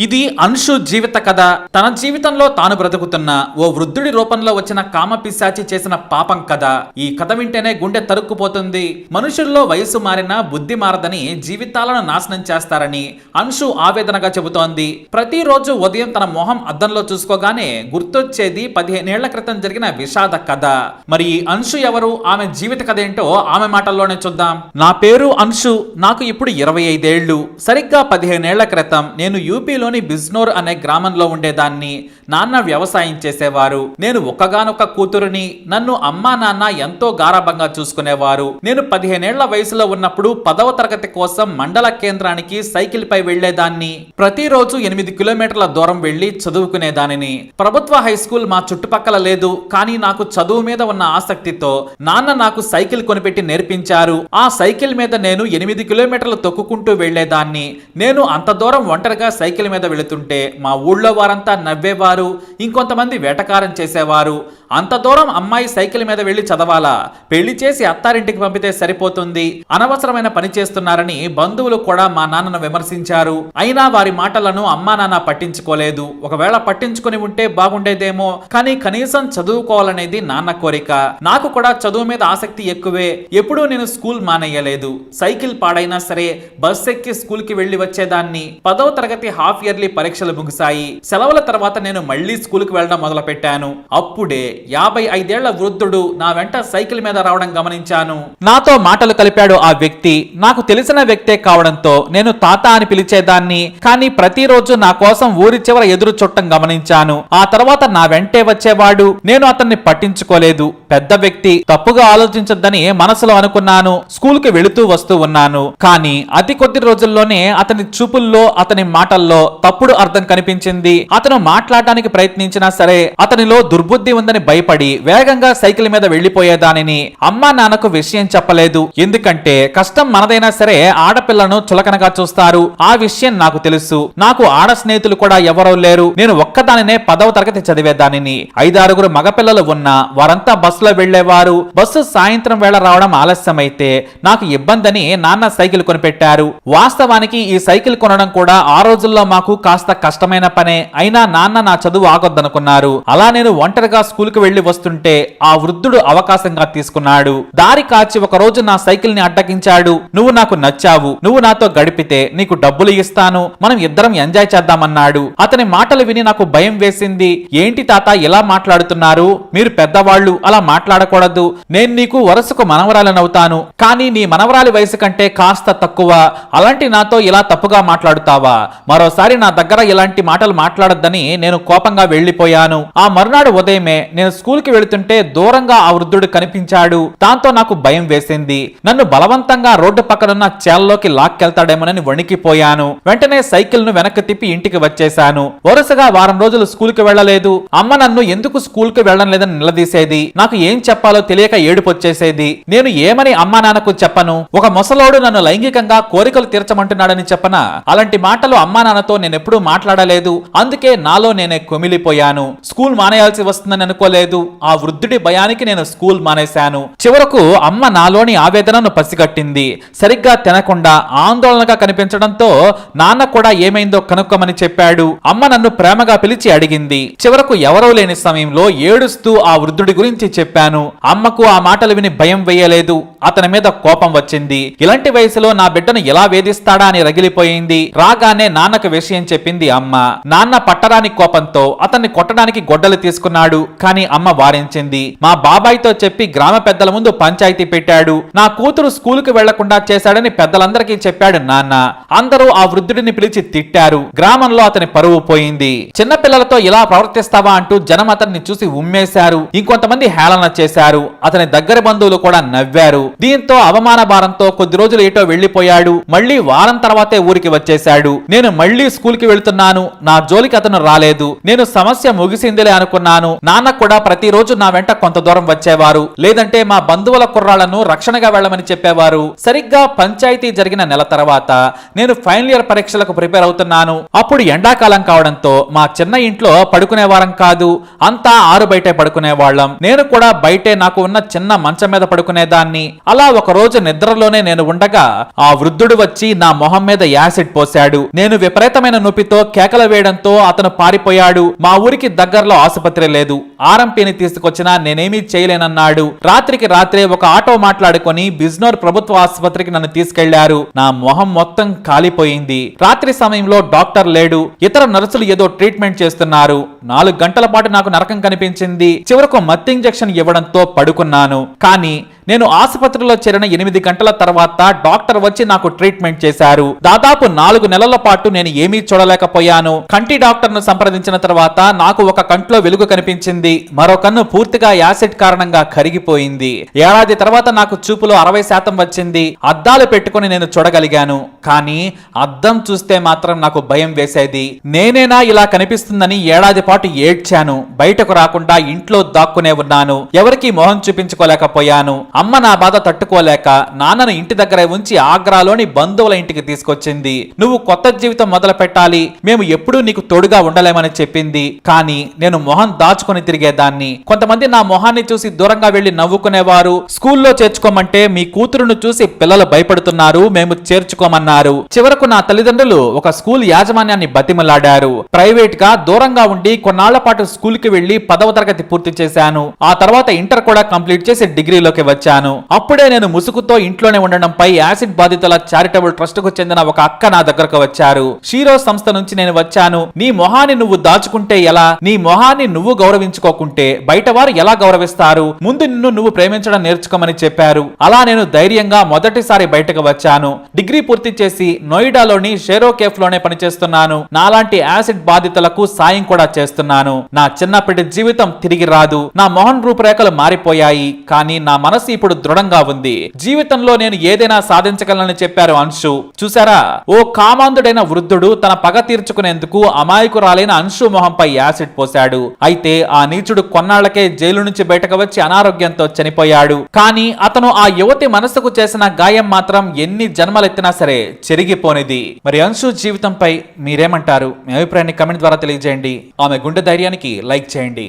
ఇది అన్షు జీవిత కథ. తన జీవితంలో తాను బ్రతుకుతున్న ఓ వృద్ధుడి రూపంలో వచ్చిన కామ పిశాచి చేసిన పాపం కథ. ఈ కథ వింటేనే గుండె తరుక్కుపోతుంది. మనుషుల్లో వయసు మారినా బుద్ధి మారదని జీవితాలను నాశనం చేస్తారని అన్షు ఆవేదనగా చెబుతోంది. ప్రతిరోజు ఉదయం తన మొహం అద్దంలో చూసుకోగానే గుర్తొచ్చేది పదిహేనేళ్ళ క్రితం జరిగిన విషాద కథ. మరి అన్షు ఎవరు? ఆమె జీవిత కథ ఏంటో ఆమె మాటల్లోనే చూద్దాం. నా పేరు అన్షు నాకు ఇప్పుడు ఇరవై ఐదేళ్ళు. సరిగ్గా పదిహేనేళ్ళ క్రితం నేను యూపీలో యూపీలోని బిజ్నోర్ అనే గ్రామంలో ఉండేదాన్ని నాన్న వ్యవసాయం చేసేవారు. నేను ఒక్కగానొక్క కూతురుని నన్ను అమ్మా నాన్న ఎంతో గారాభంగా చూసుకునేవారు. నేను పదిహేనేళ్ళ వయసులో ఉన్నప్పుడు పదవ తరగతి కోసం మండల కేంద్రానికి సైకిల్ పై వెళ్ళేదాన్ని ప్రతిరోజు ఎనిమిది కిలోమీటర్ల దూరం వెళ్ళి చదువుకునేదానిని. ప్రభుత్వ హై స్కూల్ మా చుట్టుపక్కల లేదు కానీ నాకు చదువు మీద ఉన్న ఆసక్తితో నాన్న నాకు సైకిల్ కొనిపెట్టి నేర్పించారు. ఆ సైకిల్ మీద నేను ఎనిమిది కిలోమీటర్లు తొక్కుకుంటూ వెళ్ళేదాన్ని నేను అంత దూరం ఒంటరిగా సైకిల్ మీద వెళుతుంటే మా ఊళ్ళో వారంతా నవ్వేవారు ఇంకొంతమంది వేటకారం చేసేవారు. అంత దూరం అమ్మాయి సైకిల్ మీద వెళ్ళి చదవాలా? పెళ్ళి చేసి అత్తారింటికి పంపితే సరిపోతుంది. అనవసరమైన పని చేస్తున్నారని బంధువులు కూడా మా నాన్నను విమర్శించారు. అయినా వారి మాటలను అమ్మా నాన్న పట్టించుకోలేదు. ఒకవేళ పట్టించుకుని ఉంటే బాగుండేదేమో కానీ కనీసం చదువుకోవాలనేది నాన్న కోరిక. నాకు కూడా చదువు మీద ఆసక్తి ఎక్కువే. ఎప్పుడూ నేను స్కూల్ మానేయలేదు. సైకిల్ పాడైనా సరే బస్ ఎక్కి స్కూల్కి వెళ్ళి వచ్చేదాన్ని. పదవ తరగతి హాఫ్ ఇయర్లీ పరీక్షలు ముగిశాయి. సెలవుల తర్వాత నేను మళ్ళీ స్కూల్కి వెళ్ళడం మొదలు పెట్టాను అప్పుడే యాభై ఐదేళ్ళ వృద్ధుడు నా వెంట సైకిల్ మీద రావడం గమనించాను. నాతో మాటలు కలిపాడు ఆ వ్యక్తి. నాకు తెలిసిన వ్యక్తే కావడంతో నేను తాత అని పిలిచేదాన్ని కానీ ప్రతిరోజు నా కోసం ఊరి చివర ఎదురు చుట్టం గమనించాను. ఆ తర్వాత నా వెంటే వచ్చేవాడు. నేను అతన్ని పట్టించుకోలేదు. పెద్ద వ్యక్తి తప్పుగా ఆలోచించొద్దని మనసులో అనుకున్నాను. స్కూల్కి వెళుతూ వస్తూ ఉన్నాను. కానీ అతి కొద్ది రోజుల్లోనే అతని చూపుల్లో అతని మాటల్లో తప్పుడు అర్థం కనిపించింది. అతను మాట్లాడడానికి ప్రయత్నించినా సరే అతనిలో దుర్బుద్ధి ఉందని భయపడి వేగంగా సైకిల్ మీద వెళ్ళిపోయేదానిని అమ్మా నాన్నకు విషయం చెప్పలేదు. ఎందుకంటే కష్టం మనదైనా సరే ఆడపిల్లను చులకనగా చూస్తారు. ఆ విషయం నాకు తెలుసు. నాకు ఆడ స్నేహితులు కూడా ఎవరో లేరు. నేను ఒక్కదానినే పదవ తరగతి చదివేదానిని. ఐదారుగురు మగపిల్లలు ఉన్నా వారంతా బస్సులో వెళ్ళేవారు బస్సు సాయంత్రం వేళ రావడం ఆలస్యమైతే నాకు ఇబ్బందని నాన్న సైకిల్ కొనిపెట్టారు. వాస్తవానికి ఈ సైకిల్ కొనడం కూడా ఆ రోజుల్లో మాకు కాస్త కష్టమైన పనే అయినా నాన్న నా చదువు ఆగొద్దనుకున్నారు. అలా నేను ఒంటరిగా స్కూల్కి వెళ్ళి వస్తుంటే ఆ వృద్ధుడు అవకాశంగా తీసుకున్నాడు. దారి కాచి ఒక రోజు నా సైకిల్ని అడ్డగించాడు. నువ్వు నాకు నచ్చావు. నువ్వు నాతో గడిపితే నీకు డబ్బులు ఇస్తాను. మనం ఇద్దరం ఎంజాయ్ చేద్దామన్నాడు. అతని మాటలు విని నాకు భయం వేసింది. ఏంటి తాత ఇలా మాట్లాడుతున్నారు? మీరు పెద్దవాళ్ళు అలా మాట్లాడకూడదు. నేను నీకు వరుసకు మనవరాలనవుతాను. కానీ నీ మనవరాలి వయసు కంటే కాస్త తక్కువ. అలాంటి నాతో ఇలా తప్పుగా మాట్లాడుతావా? మరోసారి నా దగ్గర ఇలాంటి మాటలు మాట్లాడొద్దని నేను కోపంగా వెళ్ళిపోయాను ఆ మరునాడు ఉదయమే నేను స్కూల్కి వెళుతుంటే దూరంగా ఆ వృద్ధుడు కనిపించాడు. దాంతో నాకు భయం వేసింది. నన్ను బలవంతంగా రోడ్డు పక్కనున్న చేల్లోకి లాక్కెళ్తాడేమోనని వణికిపోయాను. వెంటనే సైకిల్ను వెనక్కి తిప్పి ఇంటికి వచ్చేశాను. వరుసగా వారం రోజులు స్కూల్కి వెళ్ళలేదు అమ్మ నన్ను ఎందుకు స్కూల్కి వెళ్ళడం లేదని నిలదీసేది. నాకు ఏం చెప్పాలో తెలియక ఏడుపొచ్చేసేది నేను ఏమని అమ్మా నాన్నకు చెప్పను? ఒక ముసలోడు నన్ను లైంగికంగా కోరికలు తీర్చమంటున్నాడని చెప్పనా? అలాంటి మాటలు అమ్మా నాన్నతో నేను ఎప్పుడూ మాట్లాడలేదు. అందుకే నాలో నేనే కొమిలిపోయాను. స్కూల్ మానేయాల్సి వస్తుందని అనుకోలేదు. ఆ వృద్ధుడి భయానికి నేను స్కూల్ మానేశాను. చివరకు అమ్మ నాలోని ఆవేదనను పసిగట్టింది. సరిగ్గా తినకుండా ఆందోళనగా కనిపించడంతో నాన్న కూడా ఏమైందో కనుక్కోమని చెప్పాడు. అమ్మ నన్ను ప్రేమగా పిలిచి అడిగింది. చివరకు ఎవరో లేని సమయంలో ఏడుస్తూ ఆ వృద్ధుడి గురించి చెప్పాను. అమ్మకు ఆ మాటలు విని భయం వేయలేదు. అతని మీద కోపం వచ్చింది. ఇలాంటి వయసులో నా బిడ్డను ఎలా వేధిస్తాడా అని రగిలిపోయింది. రాగానే నాన్నకు విషయం చెప్పింది? అమ్మ నాన్న పట్టరాని కోపంతో అతన్ని కొట్టడానికి గొడ్డలు తీసుకున్నాడు. కానీ అమ్మ వారించింది మా బాబాయ్తో చెప్పి గ్రామ పెద్దల ముందు పంచాయతీ పెట్టాడు. నా కూతురు స్కూలుకు వెళ్ళకుండా చేశాడని పెద్దలందరికీ చెప్పాడు నాన్న. అందరూ ఆ వృద్ధుడిని పిలిచి తిట్టారు. గ్రామంలో అతని పరువు పోయింది. చిన్న పిల్లలతో ఇలా ప్రవర్తిస్తావా అంటూ జనం అతన్ని చూసి ఉమ్మేశారు. ఇంకొంతమంది హేళన చేశారు. అతని దగ్గర బంధువులు కూడా నవ్వారు. దీంతో అవమాన భారంతో కొద్ది రోజులు ఏటో వెళ్ళిపోయాడు మళ్ళీ వారం తర్వాతే ఊరికి వచ్చేశాడు. నేను మళ్ళీ స్కూల్కి వెళ్తున్నాను. నా జోలికి అతను రాలేదు. నేను సమస్య ముగిసిందిలే అనుకున్నాను. నాన్న కూడా ప్రతిరోజు నా వెంట కొంత దూరం వచ్చేవారు. లేదంటే మా బంధువుల కుర్రాళ్ళను రక్షణగా వెళ్ళమని చెప్పేవారు. సరిగ్గా పంచాయతీ జరిగిన నెల తర్వాత నేను ఫైనల్ ఇయర్ పరీక్షలకు ప్రిపేర్ అవుతున్నాను. అప్పుడు ఎండాకాలం కావడంతో మా చిన్న ఇంట్లో పడుకునేవారం కాదు. అంతా ఆరు బయటే పడుకునేవాళ్ళం నేను కూడా బయటే నాకు ఉన్న చిన్న మంచం మీద పడుకునేదాన్ని. అలా ఒక రోజు నిద్రలోనే నేను ఉండగా ఆ వృద్ధుడు వచ్చి నా మొహం మీద యాసిడ్ పోశాడు. నేను విపరీతమైన తీవ్రమైన నొప్పితో కేకలు వేయడంతో అతను పారిపోయాడు. మా ఊరికి దగ్గరలో ఆసుపత్రి లేదు. ఆర్ఎంపీని తీసుకొచ్చినా నేనేమీ చేయలేనన్నాడు. రాత్రికి రాత్రే ఒక ఆటో మాట్లాడుకొని బిజ్నోర్ ప్రభుత్వ ఆసుపత్రికి నన్ను తీసుకెళ్ళారు. నా మొహం మొత్తం కాలిపోయింది. రాత్రి సమయంలో డాక్టర్ లేడు. ఇతర నర్సులు ఏదో ట్రీట్మెంట్ చేస్తున్నారు. నాలుగు గంటల పాటు నాకు నరకం కనిపించింది. చివరకు మత్తి ఇంజెక్షన్ ఇవ్వడంతో పడుకున్నాను. కానీ నేను ఆసుపత్రిలో చేరిన ఎనిమిది గంటల తర్వాత డాక్టర్ వచ్చి నాకు ట్రీట్మెంట్ చేశారు. దాదాపు నాలుగు నెలల పాటు నేను ఏమీ చూడలేకపోయాను. కంటి డాక్టర్ను సంప్రదించిన తర్వాత నాకు ఒక కంట్లో వెలుగు కనిపించింది. మరో కన్ను పూర్తిగా యాసిడ్ కారణంగా కరిగిపోయింది. ఏడాది తర్వాత నాకు చూపులో అరవై శాతం వచ్చింది. అద్దాలు పెట్టుకుని నేను చూడగలిగాను. కానీ అద్దం చూస్తే మాత్రం నాకు భయం వేసేది. నేనేనా ఇలా కనిపిస్తుందని ఏడాది పాటు ఏడ్చాను. బయటకు రాకుండా ఇంట్లో దాక్కునే ఉన్నాను. ఎవరికీ మొహం చూపించుకోలేకపోయాను. అమ్మ నా బాధ తట్టుకోలేక నాన్నను ఇంటి దగ్గర ఉంచి ఆగ్రాలోని బంధువుల ఇంటికి తీసుకొచ్చింది. నువ్వు కొత్త జీవితం మొదలు పెట్టాలి. మేము ఎప్పుడూ నీకు తోడుగా ఉండలేమని చెప్పింది. కానీ నేను మొహం దాచుకొని తిరిగేదాన్ని. కొంతమంది నా మొహాన్ని చూసి దూరంగా వెళ్ళి నవ్వుకునేవారు. స్కూల్లో చేర్చుకోమంటే మీ కూతురును చూసి పిల్లలు భయపడుతున్నారు. మేము చేర్చుకోమన్నారు. చివరకు నా తల్లిదండ్రులు ఒక స్కూల్ యాజమాన్యాన్ని బతిమలాడారు. ప్రైవేట్గా దూరంగా ఉండి కొన్నాళ్ళ పాటు స్కూల్కి వెళ్ళి పదవ తరగతి పూర్తి చేశాను. ఆ తర్వాత ఇంటర్ కూడా కంప్లీట్ చేసి డిగ్రీలోకి వచ్చాను. అప్పుడే నేను ముసుగుతో ఇంట్లోనే ఉండడంపై యాసిడ్ బాధితుల చారిటబుల్ ట్రస్ట్కు చెందిన ఒక అక్క నా దగ్గరకు వచ్చారు. షీరో సంస్థ నుంచి నేను వచ్చాను. నీ మొహాన్ని నువ్వు దాచుకుంటే ఎలా? నీ మొహాన్ని నువ్వు గౌరవించుకోకుంటే బయట వారు ఎలా గౌరవిస్తారు? ముందు నిన్ను నువ్వు ప్రేమించడం నేర్చుకోమని చెప్పారు. అలా నేను ధైర్యంగా మొదటిసారి బయటకు వచ్చాను. డిగ్రీ పూర్తి చేసి నోయిడాలోని షేరో కేఫ్లోనే పనిచేస్తున్నాను. నాలాంటి యాసిడ్ బాధితులకు సాయం కూడా చేస్తున్నాను. నా చిన్నప్పటి జీవితం తిరిగి రాదు. నా మొహన్ రూపురేఖలు మారిపోయాయి. కానీ నా మనసు మనసు ఇప్పుడు దృఢంగా ఉంది. జీవితంలో నేను ఏదైనా సాధించగలనని చెప్పారు అంశు. చూసారా? ఓ కామాంధుడైన వృద్ధుడు తన పగ తీర్చుకునేందుకు అమాయకురాలైన అంశు మొహంపై యాసిడ్ పోశాడు. అయితే ఆ నీచుడు కొన్నాళ్ళకే జైలు నుంచి బయటకు వచ్చి అనారోగ్యంతో చనిపోయాడు. కానీ అతను ఆ యువతి మనసుకు చేసిన గాయం మాత్రం ఎన్ని జన్మలెత్తినా సరే చెరిగిపోనిది. మరి అంశు జీవితంపై మీరేమంటారు? మీ అభిప్రాయాన్ని కమెంట్ ద్వారా తెలియజేయండి. ఆమె గుండె ధైర్యానికి లైక్ చేయండి.